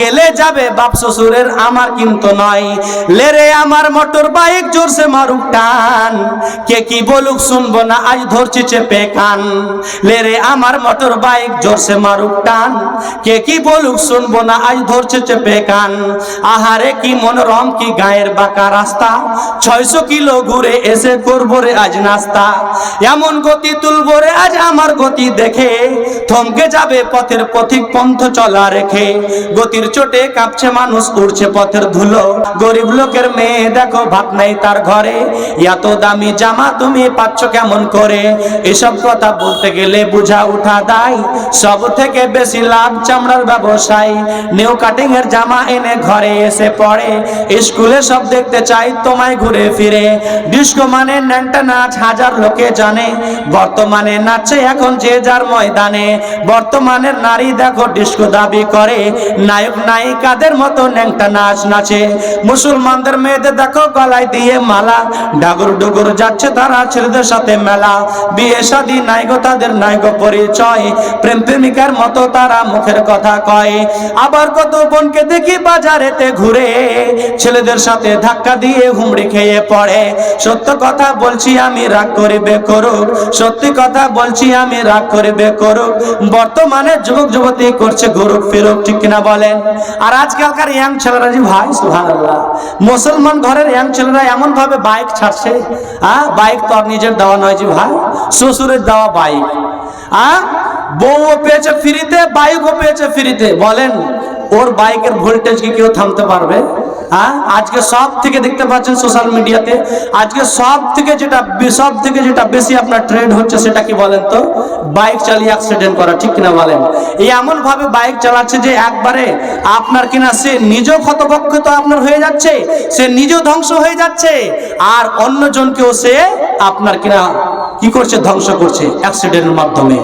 গেলে যাবে বাপ শ্বশুরের, আমার কিন্তু নয়। লেরে আমার মোটর বাইক জোরসে মারুক টান। কে কি বলুক শুনব না, আজ ধরছি চেপে কান। লেরে আমার মোটর বাইক জোরসে মারুক টান। কে কি বলুক শুনব না, আজ ধরছে চেপে কান। আহারে কি মনোরম, কি গায়ের বাঁকা রাস্তা। ছয়শো কিলো ঘুরে এসে করব রে আজ নাস্তা। এমন গতি তুলবো রে আজ আমার গতি দেখে। থমকে যাবে পথের পথিক পন্থ চলা রেখে। গতির চোটে কাঁপছে মানুষ, উড়ছে পথের ধুলো। গরিব লোকের মেয়ে, দেখো ভাত নাই তার ঘরে। এত দামি জামা তুমি পাচ্ছ কেমন করে? এসব কথা বলতে গেলে বুঝা উঠা দায়। সব থেকে বেশি লাভ চামড়ার ব্যবসায়। নিউ কাটিং এর জামা এনে ঘরে এসে পড়ে। স্কুলে সব দেখতে চাই, তোমায় ঘুরে ফিরে। ডিস্কো মানে ন্যাংটা নাচ, হাজার লোকে জানে। বর্তমানে নাচে এখন যে যার ময়দানে। বর্তমানের নারী দেখো ডিস্কো দাবি করে। নায়ক নায়িকাদের মতো ন্যাংটা নাচ নাচে। মুসলমানদের মেয়েদের দেখো, গলায় দিয়ে মালা। ডাগর ডুগুর যাচ্ছে তারা ছেলেদের সাথে মেলা। বিয়ে তাদের পরিচয়। প্রেম প্রেমিকার মতো তারা মুখের কথা কয়। আবার কত বোনকে দেখি বাজারেতে ঘুরে। ছেলেদের সাথে ধাক্কা দিয়ে হুমড়ি খেয়ে পড়ে। সত্য কথা বলছি আমি, রাগ করিবে করুক। সত্যি কথা বলছি আমি, রাগ করিবে করুক। বর্তমানে যুবক যুবতী করছে ঘুরুক ফিরুক ঠিক কিনা বলেন? আর আজকালকার ইয়াং ছেলেরা যে ভাই, সুবহানাল্লাহ। মুসলমান ঘরের ইয়াং ছেলেরা এমন ভাবে বাইক ছাড়ছে হ্যাঁ বাইক তো আর নিজের দেওয়া নয় যে ভাই, শ্বশুরের দেওয়া বাইক। হ্যাঁ বউও পেয়েছে ফ্রিতে, বাইকও পেয়েছে ফ্রিতে, বলেন। ওর বাইকের ভোল্টেজ কি কেউ থামতে পারবে? হ্যাঁ? আজকে সব থেকে দেখতে পাচ্ছেন সোশ্যাল মিডিয়াতে। আজকে সব থেকে যেটা সব থেকে যেটা বেশি আপনার ট্রেন্ড হচ্ছে সেটা কি বলেন তো? বাইক চালিয়ে অ্যাক্সিডেন্ট করা, ঠিক কিনা বলেন? এই এমন ভাবে বাইক চালাচ্ছে যে একবারে আপনার কিনা সে নিজেও ক্ষতপক্ষত আপনার হয়ে যাচ্ছে, সে নিজেও ধ্বংস হয়ে যাচ্ছে, আর অন্যজনকেও সে আপনার কিনা কি করছে? ধ্বংস করছে অ্যাক্সিডেন্টের মাধ্যমে।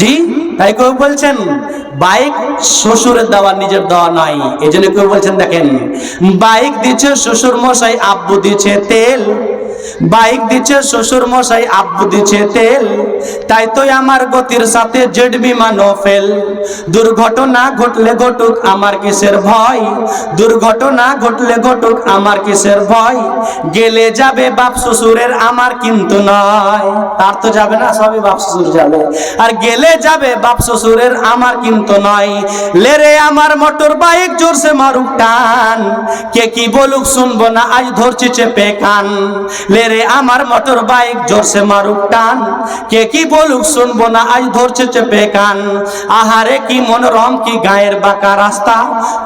জি? তাই কেউ বলছেন, বাইক শ্বশুরের দেওয়া নিজের দেওয়া নাই। এই জন্য কেউ বলছেন, দেখেন, বাইক দিচ্ছে শ্বশুর মশাই আব্বু দিচ্ছে তেল। বাইক দিচ্ছে শ্বশুর মশাই আব্বু দিচ্ছে তেল। তাই তো আমার গতির সাথে জেড বিমানও ফেল। দুর্ঘটনা ঘটলে ঘটুক আমার কিসের ভয়। দুর্ঘটনা ঘটলে ঘটুক আমার কিসের ভয়। গেলে যাবে বাপ শ্বশুরের আমার কিন্তু নয়। তার তো যাবে না, সবই বাপ শ্বশুর যাবে। আর গেলে যাবে বাপ শ্বশুরের আমার কিন্তু নয়। লেরে আমার মোটর বাইক জোরসে মারুক টান। কে কি বলুক শুনব না, আজ ধরছি চেপে কান। লেরে আমার মোটর বাইক জোরসে মারুক টান। কে কি বলুক শুনব না, আজ ধরছে চেপে কান। আহারে কি মনোরম, কি গায়ের বাঁকা রাস্তা।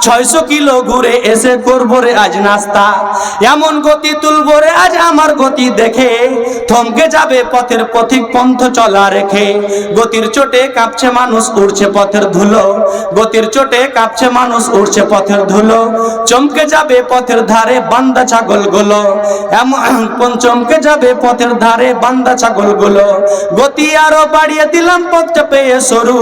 ছয়শো কিলো ঘুরে এসে করব রে আজ নাস্তা। এমন গতি তুলবো রে আজ আমার গতি দেখে। থমকে যাবে পথের পথিক পন্থ চলা রেখে। গতির চোটে কাঁপছে মানুষ, উড়ছে পথের ধুলো। গতির চোটে কাঁপছে মানুষ, উড়ছে পথের ধুলো। চমকে যাবে পথের ধারে বান্দা ছাগলগুলো। এমন চমকে যাবে পথের ধারে বান্দা ছাগলগুলো গতি আরও বাড়িয়ে দিলাম পথটা পেয়ে সরু।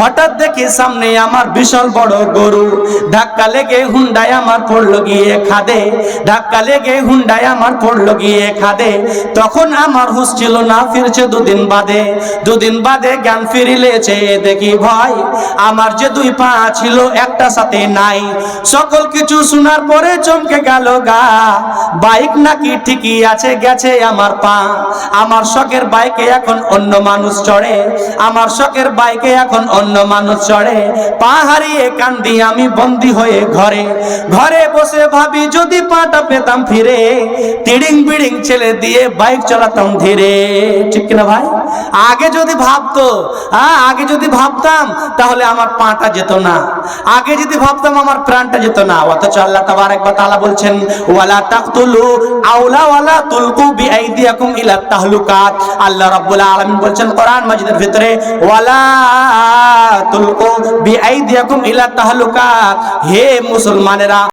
হঠাৎ দেখি সামনে আমার বিশাল বড় গরু। ধাক্কা লেগে হুন্ডায় আমার পড়ল গিয়ে খাদে। ধাক্কা লেগে হুন্ডায় আমার পড়ল গিয়ে খাদে। তখন আমার হুশ ছিল, না ফিরছে দুদিন বাদে। দুদিন বাদে জ্ঞান ফিরিলেছে, দেখি ভয়। আমার যে দুই পা ছিল, একটা সাথে নাই। সকল কিছু শোনার পরে চমকে গেল গা। বাইক নাকি ঠিকই আছে গেছে আমার পা। আমার শখের বাইকে এখন অন্য মানুষ চড়ে। আমার শখের বাইকে এখন অন্য মানুষ চড়ে। পা হারিয়ে কান্দি আমি বন্দি হয়ে ঘরে। ঘরে বসে ভাবি যদি পাটা পেতাম ফিরে। তিড়িং বিড়িং ছেলে দিয়ে বাইক চালাতাম ধীরে। ঠিক কিনা ভাই? আগে যদি ভাবতো হ্যাঁ আগে যদি ভাবতাম, তাহলে আমার পাটা যেত না। আগে যদি ভাবতাম, আমার প্রাণটা যেত না। অথচ আল্লাহ তাবারক ওয়া তাআলা বলছেন, ওয়ালা তাকতুলু আওলা ওয়ালা তুলকু বিআইদিয়াকুম ইলা তাহলুকাত। আল্লাহ রাব্বুল আলামিন বলছেন, কোরআন মাজিদের ভিতরে, ওয়ালা তুলকু বিআইদিয়াকুম ইলা তাহলুকাত। হে মুসলমানেরা